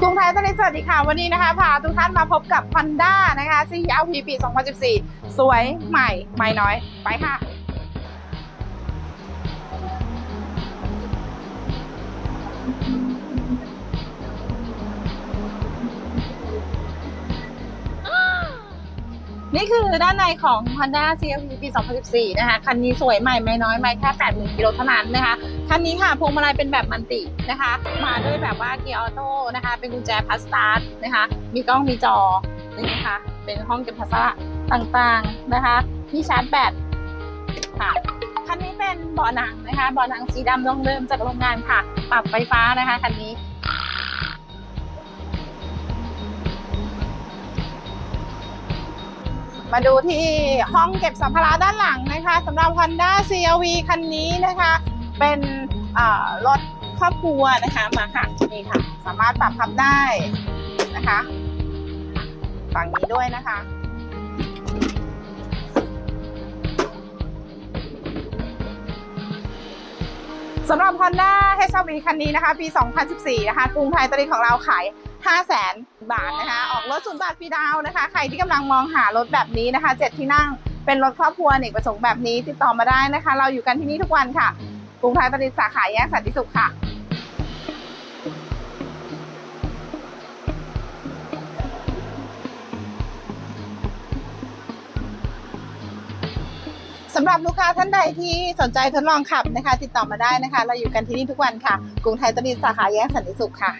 กรุงไทยตอนนี้สวัสดีค่ะ วันนี้นะคะพาทุกท่านมาพบกับ Honda นะคะ CRV ปี 2014 สวยใหม่ใหม่น้อย ไปค่ะ นี่คือด้านในของ Honda CRV ปี 2014 นะคะ คันนี้สวยใหม่ไม่น้อยไม่แค่ 80,000กิโลเท่านั้นนะคะ คันนี้ค่ะพวงมาลัยเป็นแบบมันตินะคะ มาด้วยแบบว่าเกียร์ออโต้นะคะ เป็นกุญแจพัสตาร์ทนะคะ มีกล้องมีจอนี่นะคะ เป็นห้องเก็บภาษาต่างๆนะคะ ที่ชาร์จแบตค่ะ คันนี้เป็นเบาะหนังนะคะ เบาะหนังสีดำลงเดิมจากโรงงานค่ะ ปรับไฟฟ้านะคะคันนี้ มาดูที่ห้องเก็บสัมภาระด้านหลังนะคะสำหรับ Honda CRV คันนี้นะคะ เป็นรถครอบครัวนะคะมาค่ะนี่ค่ะ สามารถปรับพับได้นะคะฝั่งนี้ด้วยนะคะ สำหรับ Honda HRV คันนี้นะคะ ปี 2014 นะคะกรุงไทยตอนนี้ของเราขาย 500,000 บาทนะคะ ออกรถศูนย์บาทฟรีดาวน์นะคะ ใครที่กำลังมองหารถแบบนี้นะคะ 7 ที่นั่ง เป็นรถครอบครัวอเนกประสงค์แบบนี้ติดต่อมาได้นะคะ เราอยู่กันที่นี่ทุกวันค่ะ กรุงไทยตอนนี้สาขาแยกสันติสุขค่ะสำหรับลูกค้าท่านใดที่สนใจทดลองขับนะคะ ติดต่อมาได้นะคะ เราอยู่กันที่นี่ทุกวันค่ะ กรุงไทยตอนนี้สาขาแยกสันติสุขค่ะ